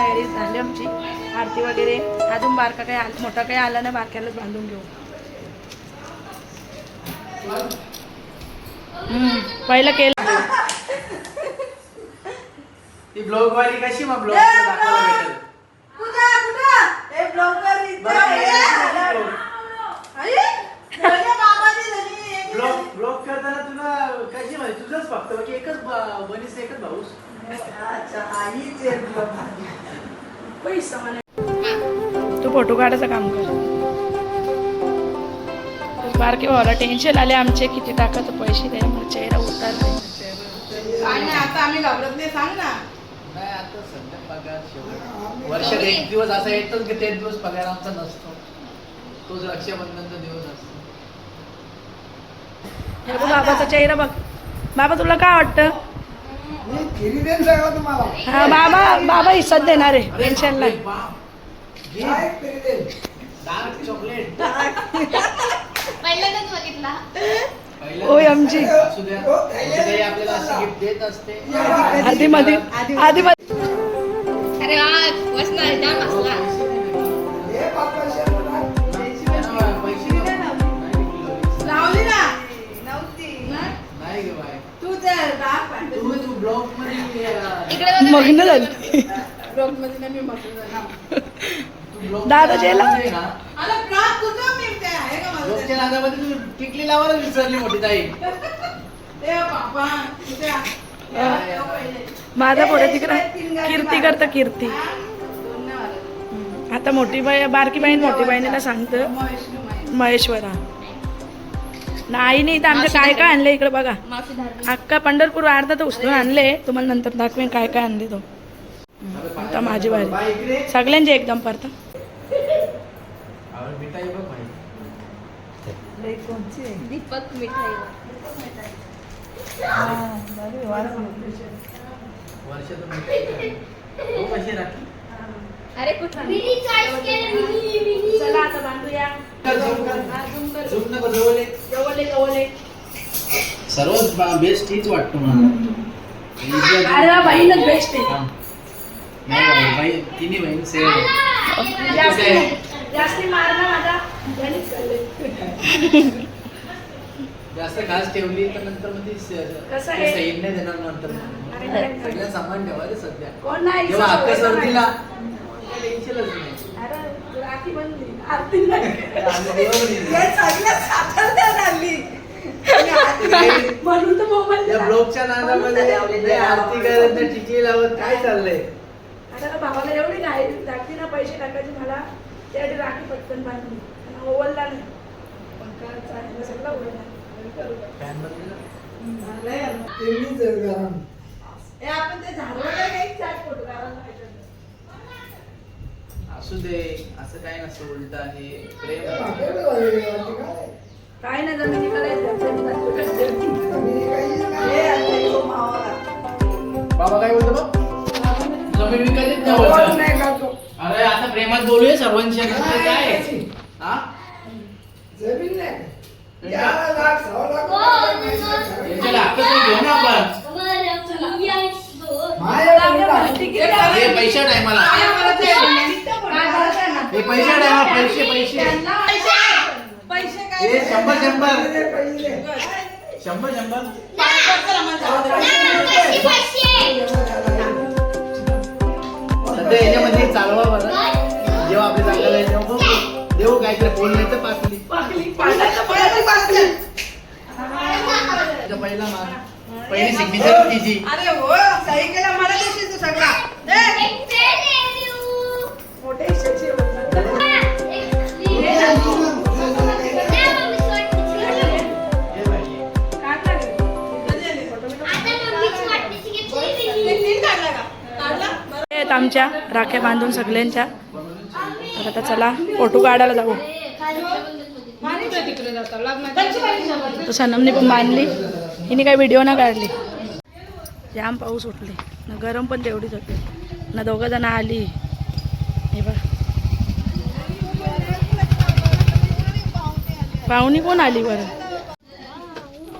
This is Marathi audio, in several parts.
तयारी झाली आमची आरती वगैरे अजून बारका काही आला मोठा काही आला नाही बारक्यालाच बांधून घेऊ हम्म, पहिलं केलं ती ब्लॉग वाली कशी मग ब्लॉग दाखवायला भेटेल ब्लॉग ब्लॉग करताना तुला कशी माहिती तुझंच फक्त बाकी एकच बा- बनीस एकच भाऊस. तू फोटो काढायचं काम कर. बारके भावाला टेन्शन आले आमचे किती टाकायचं पैसे त्यामुळे चेहरा उतारले. आता आम्ही घाबरत नाही सांग ना. नाही आता सध्या पगार वर्षात एक दिवस असा येतोच की ते दिवस पगार आमचा नसतो. तोच रक्षाबंधनचा दिवस हे बघ बाबाचा चेहरा बघ. बाबा तुला काय वाटतं? हा बाबा बाबा हिस्साच देणार आहे. टेन्शन नाही. पहिल्यांदाच बघितला होय आमची. आधी मध्ये आधी मध्ये अरे वा बसणार जाम असला माझं? ब्लॉगच्या नादामध्ये तू टिकली लावायला विसरली मोठी ताई. माझा पुढे तिकडे कीर्ती करतं कीर्ती. आता मोठी बाई बारकी बहीण मोठी बहिणीला सांगतं. महेश्वरा. नाही नाही तर आमच्या काय काय आणले इकडे बघा. अक्का पंढरपूर अर्धा तर उचलून आणले तुम्हाला नंतर दाखवेन काय काय आणले तो. आता माझी बारी सगळ्यांचे एकदम परता. मिठाई दीपक वर्षातून अरे कुठं? चला आता बांधूया. कर, झूम कर. झूम नको जवळ ये. जवळ जवळ सर्वात बेस्ट हीच वाटतो मला. अरे बहीणच बेस्ट आहे. नाही बाई तिन्ही बहीण सेम जास्ती माझा. खास ठेवली तर नंतर मग ती स- कसं ती आहे? सैन नाही देणार नंतर. सगळ्या सामान ठेवा रे सध्या. कोण नाही जेव्हा हक्क. टेन्शनच नाही. अरे राखी बनली. आरती नाही. नाही, म्हणून तर मोबाईल या ब्लॉगच्या नादामध्ये नाही आरती करत नाही टिकली लावत काय चाललंय? आता भावाला एवढी घाई लागते ना पैसे टाकायचे मला. त्यासाठी राखी पटकन बांधली. ओवलला नाही. पंखाचा आहे, सगळं. हे आपण ते झालं काही चाट फोटो काढायला पाहिजे. असू दे असं काय नसतं उलट आहे प्रेम काय नाही जमिनी करायचं हे आता यो मावाला. बाबा काय बोलतो बा जमीन विकायची नाही बोलतो. अरे आता प्रेमात बोलूया सर्वांशी आता. ते काय? आहे? हा? नाही. घेऊ ना आपण. हे पैसे टायमाला काय करायचं आहे? काय करायचं आहे ना? हे पैसे पैसे पैसे. पैसे! काय हे शंभर शंभर. शंभर शंभर. सध्या याच्यामध्ये चालवा बरं. जेव्हा आपली चांगलं आहे तेव्हा बघू. देऊ काहीतरी बोलले तर पाकली त्याचा पहिला सिग्नेचर तिची अरे हो सही केला मला तू सगळा. आहेत आमच्या राख्या बांधून सगळ्यांच्या. तर आता चला फोटो काढायला जाऊ. तर सनमने पण बांधली. हिने काही व्हिडिओ ना काढली. जाम पाऊस उठले. ना गरम पण तेवढीच होते. ना दोघं जण आली. हे बघ. पाहुणी कोण आली बरं?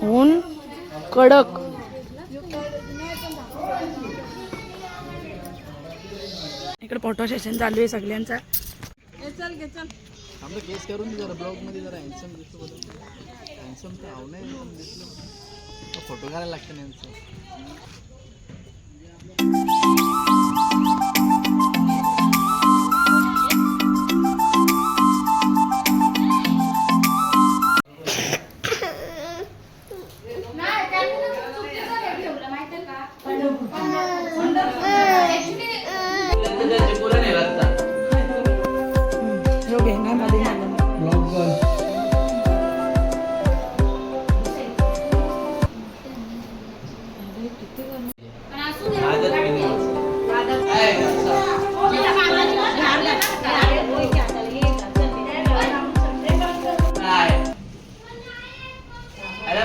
ऊन कडक. इकडे फोटो सेशन चालू आहे सगळ्यांचा. आमचं केस करून जरा ब्लॉगमध्ये जरा हॅन्सम दिसतो हॅन्सम तर आव नाही पण दिसलं फोटो काढायला लागतं यांचं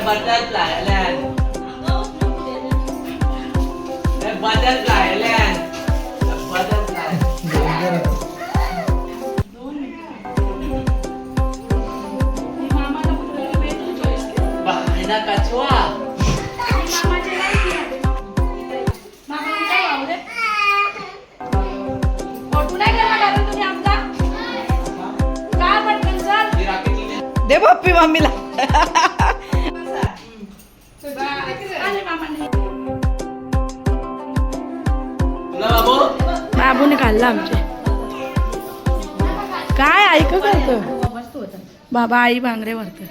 अरे butterfly land butterfly land butterfly बाहेर कछवा फोटो नाही करणार दादा तुम्ही आमचा? काय पटकन चल दे पप्पी मम्मीला बाबूने खाल्ला आमचे. काय ऐक करतो बाबा आई बांगरे भरते.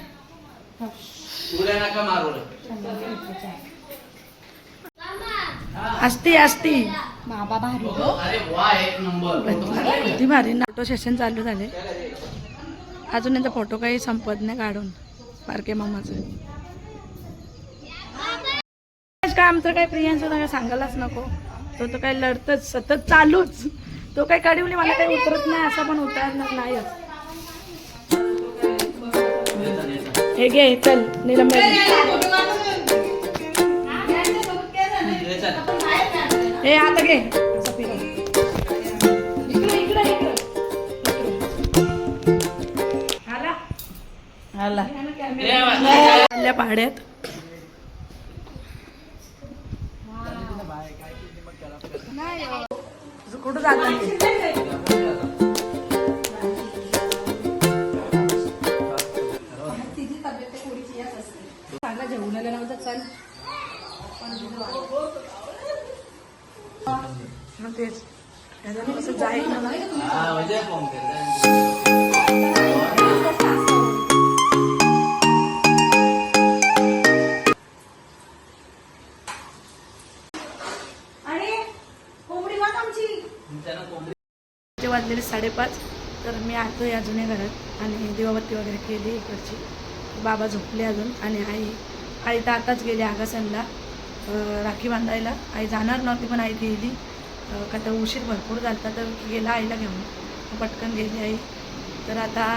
असती असती अरे किती भारी नाटो सेशन चालू झाले. अजून यांचा फोटो काही संपत नाही काढून. पारके मामाचं. काय आमचं काय प्रियांचं काय सांगायलाच नको. तो तो काय लढतच सतत चालूच. तो काय काढवली मला काही उतरत नाही असा पण उतरणार नाही. हे घे चल निलंबन. हे आता घे. आला. आल्या पाड्यात तेच. कसं जाईल? वाजलेले साडेपाच. तर मी आतो या जुन्या घरात आणि दिवाबत्ती वगैरे केली इकडची. बाबा झोपले अजून आणि आई आई तर आताच गेली आगासनला. राखी बांधायला. आई जाणार नव्हती पण आई गेली. का तर उशीर भरपूर झाला तर गेला आईला घेऊन. पटकन गेली आई. तर आता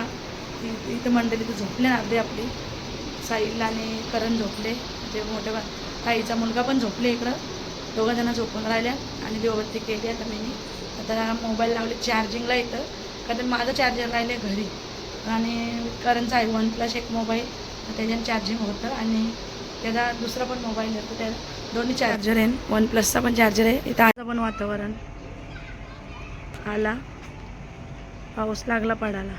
इथं मंडळी तर झोपले ना अर्धे आपली. साईला आणि करण झोपले. जे मोठे बा ताईचा मुलगा पण झोपले इकडं. दोघं जण झोपून राहिल्या आणि दिवाबत्ती केली आता मी आता मोबाईल लावले चार्जिंगला येतं कारण तर माझं चार्जर राहिले घरी. आणि करणचा आहे वन प्लस एक मोबाईल. त्याच्यानं चार्जिंग होतं आणि त्याचा दुसरा पण मोबाईल येतो त्या दोन्ही चार्जर आहे. वन प्लसचा पण चार्जर आहे. इथं आता पण वातावरण. आला. पाऊस लागला पडायला.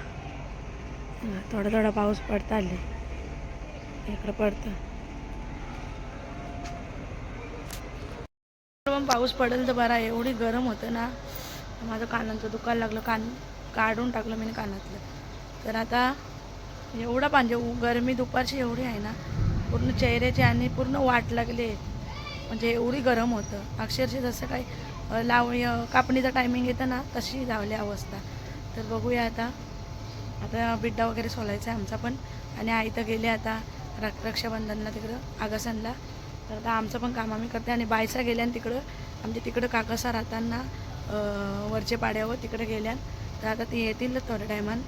थोडा थोडा पाऊस पडता आले. इकडं पडतं. पण पाऊस पडेल तर बरा एवढी गरम होतं ना. माझं कानांचं दुखायला लागलं. कान काढून टाकलं मी कानातलं. तर आता एवढा पाहिजे. गरमी दुपारची एवढी आहे ना. पूर्ण चेहऱ्याची आणि पूर्ण वाट लागली म्हणजे एवढी गरम होतं. अक्षरशः जसं काही लाव कापणीचा टायमिंग येतं ना तशी लावली अवस्था. तर बघूया आता. आता बिड्डा वगैरे सोलायचा आहे आमचा पण. आणि आई तर गेले आता रक रक्षाबंधनला तिकडं आगसनला. तर आता आमचं पण काम आम्ही करते आणि बायसा गेल्या तिकडं आमच्या तिकडं काकासा राहताना वरचे पाड्यावर तिकडे गेल्यान तर आता ती येतील थोड्या टायमान.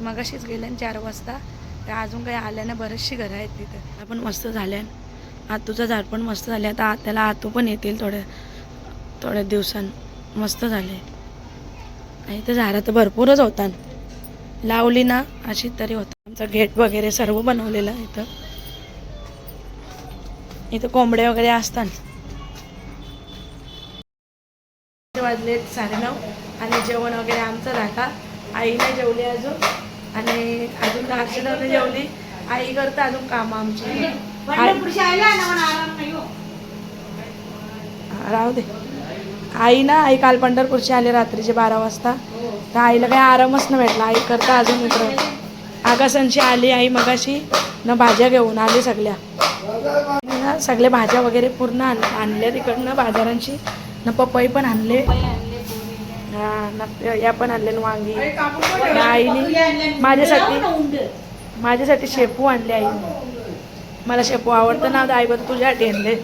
मगाशीच गेल्यान चार वाजता. तर अजून काही आल्यानं बरेचशी घरं आहेत तिथं. आपण मस्त झाल्या आतूचं झाड पण मस्त झाले आता त्याला आतू पण येतील थोड्या थोड्या दिवसां मस्त झाले आणि तर झाडं तर भरपूरच होतात. लावली ना अशी तरी होतं आमचं गेट वगैरे सर्व बनवलेलं इथं. इथं कोंबड्या वगैरे असतात. वाजले साडेनऊ. आणि जेवण वगैरे आमचं झाला. आईने जेवले जेवली अजून. आणि अजून नाही जेवली. आई करते अजून कामं आमची. ना हो. राहू दे. आई ना आई काल पंढरपूरची आली रात्रीचे बारा वाजता. तर आईला काही आरामच नाही भेटला. आई करता अजून इकडं. आकाशांची आली आई मगाशी न भाज्या घेऊन आली सगळ्या. ना सगळ्या भाज्या वगैरे पूर्ण आण आणल्या तिकडनं बाजारांची. न पपई पण आणले. हा न या पण आणले. न वांगी न आईने माझ्यासाठी माझ्यासाठी शेपू आणले आईने मला शेपू आवडतं ना आई बघ तुझ्यासाठी आणले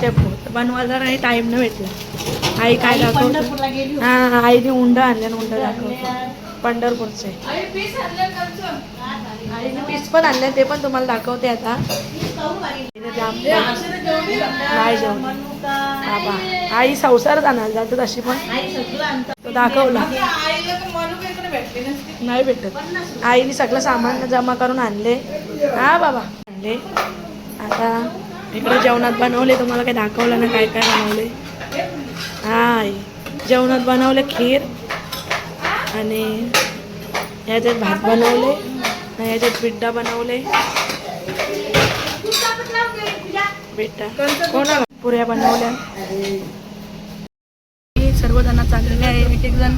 शेपू. बनवायला नाही टाईम नाही भेटला. आई काय दाखवतो? हा आईने उंड आणले ना उंड दाखवतो. पंढरपूरचे. आईने पीस पण आणले ते पण तुम्हाला दाखवते आता. नाही जेवण बाबा. आई संसार जाणार जातो तशी पण. तो दाखवला. नाही भेटत. आईने सगळं सामान जमा करून आणले. हा बाबा. आणले. आता इकडे जेवणात बनवले. तुम्हाला काही दाखवलं ना काय काय बनवले? हा आई. जेवणात बनवले खीर आणि याच्यात भात बनवले. आणि याच्यात पिठ्ठा बनवले. पुऱ्या बनवल्या. सर्वजण चाललेले आहे. एक एक जण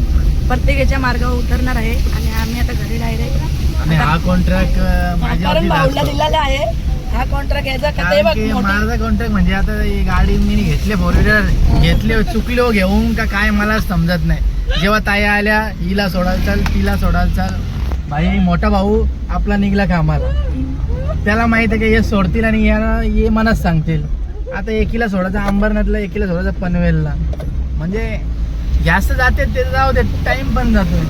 प्रत्येकाच्या मार्गावर उतरणार आहे आणि आम्ही आता घरी डायरेक्ट आणि हा कॉन्ट्रॅक्ट माझ्या कारण भाऊला दिलेला आहे. हा कॉन्ट्रॅक्ट घ्यायचा का ते कारण बघ माझा कॉन्ट्रॅक्ट म्हणजे आता ही गाडी मी घेतली फोर व्हीलर घेतले चुकलो घेऊन का काय मला समजत नाही. जेव्हा ताई आल्या हिला सोडायला चाल तिला सोडायला चाल. भाई मोठा भाऊ आपला निघला कामाला. त्याला माहीत आहे की हे सोडतील आणि याला ये मनात सांगतील. आता एकीला सोडायचं अंबरनाथला एकीला सोडायचं पनवेलला. म्हणजे जास्त जाते ते जाऊ दे टाइम पण जातो.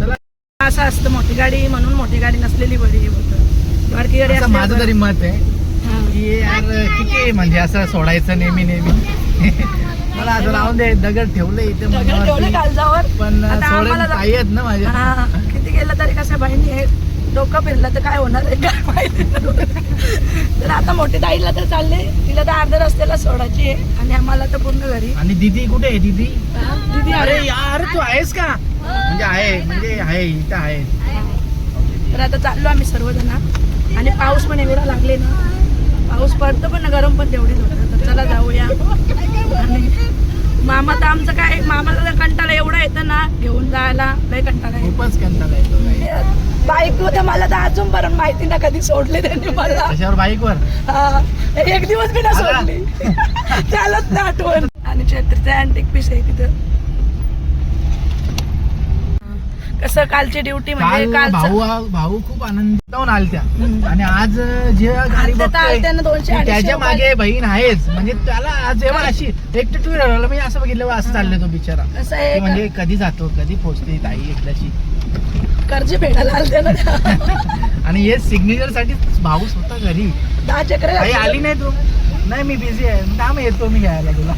चला. असं असतं मोठी गाडी म्हणून मोठी गाडी नसलेली बरी होतं बारकी गाडी असं माझं तरी मत आहे. हा. की यार किती म्हणजे असं सोडायचं नेहमी नेहमी. मला असं राहून दे दगड ठेवलं इथे पण पायी आहेत ना माझ्या. हा किती गेलं तरी कसं बहिणी हे डोकं फिरलं तर काय होणार आहे? काय माहिती. तर आता मोठी ताईला तर चालले. तिला तर अर्ध्या रस्त्याला सोडायची आहे. आणि आम्हाला तर पूर्ण घरी. आणि दीदी कुठे आहे? दीदी? दीदी अरे अरे यार तू आहेस का? म्हणजे आहे म्हणजे आहे इथं आहे. तर आता चाललो आम्ही सर्वजण. आणि पाऊस पण एवढा लागले ना. पाऊस पडतो पण गरम पण तेवढीच होतं. तर चला जाऊया. आणि मामा तर आमचं काय मामाला तर कंटाळा एवढा येतं ना घेऊन जायला लय कंटाळा येतो. खूपच कंटाळा येतो बाई. बाईक तर मला तर अजून पर्यंत माहिती ना कधी सोडले त्यांनी मला. कशावर बाईकवर? हा, एक दिवस बी ना. सोडली. चालत ना आठवण आणि छत्रीचा अँटिक पीस आहे तिथं. कसं कालची ड्युटी म्हणजे काल कालचं भाऊ भाऊ खूप आनंद जाऊन आलत्या. आणि आज जे गाडी आलत्या तर बघतोय आलत्या ना दोनशे, ती अडीचशे त्याच्यामागे बहीण आहेच. म्हणजे त्याला आज जेव्हा अशी एकटं टू व्हीलर मी असं बघितलं बा, असं चाललं तो बिचारा. कसं की आहे म्हणजे कधी जातो कधी पोहोचते ताई एकदाची कर्ज फेडायला आलते ना त्या. आणि हे सिग्नेचरसाठी भाऊ स्वतः घरी. दहा चक्र काही आली नाही तू नाही मी बिझी आहे. थांब येतो मी घ्यायला तुला.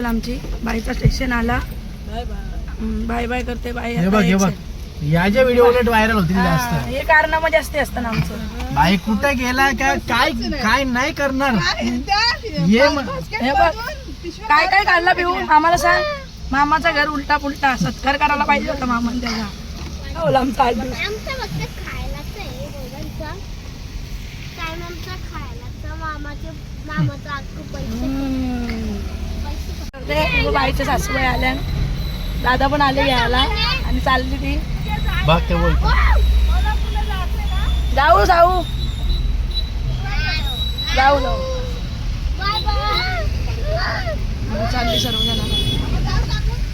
आमची बाईचा स्टेशन आला. हम्म, बाय. बाय करते बाय हे बघ हे बघ. याच्या व्हिडिओ उलट व्हायरल होतील जास्त. हे कारणामा जास्ती असतं ना आमचं. बाई कुठे गेला का काय काय नाही करणार. ये म- हे बघ. काय काय काढला पिऊ मामाला सांग. मामाचा घर उलटा पुलटा सत्कार करायला पाहिजे होता मामाने त्याचा बोला आमचा आठ दिवस आमचं फक्त खायलाच आहे दोघांचं. काय आमचं खायलाच मामाचे मामाचं अख्खं पैसे. हम्म. पैसे ते बाईच्या सासूबाई आल्या. दादा पण आले घ्यायला आणि चालली ती बघ ते बोल जाऊ जाऊ. जाऊ जाऊ. बाय बाय आम्ही चालली सर्वजण बाय.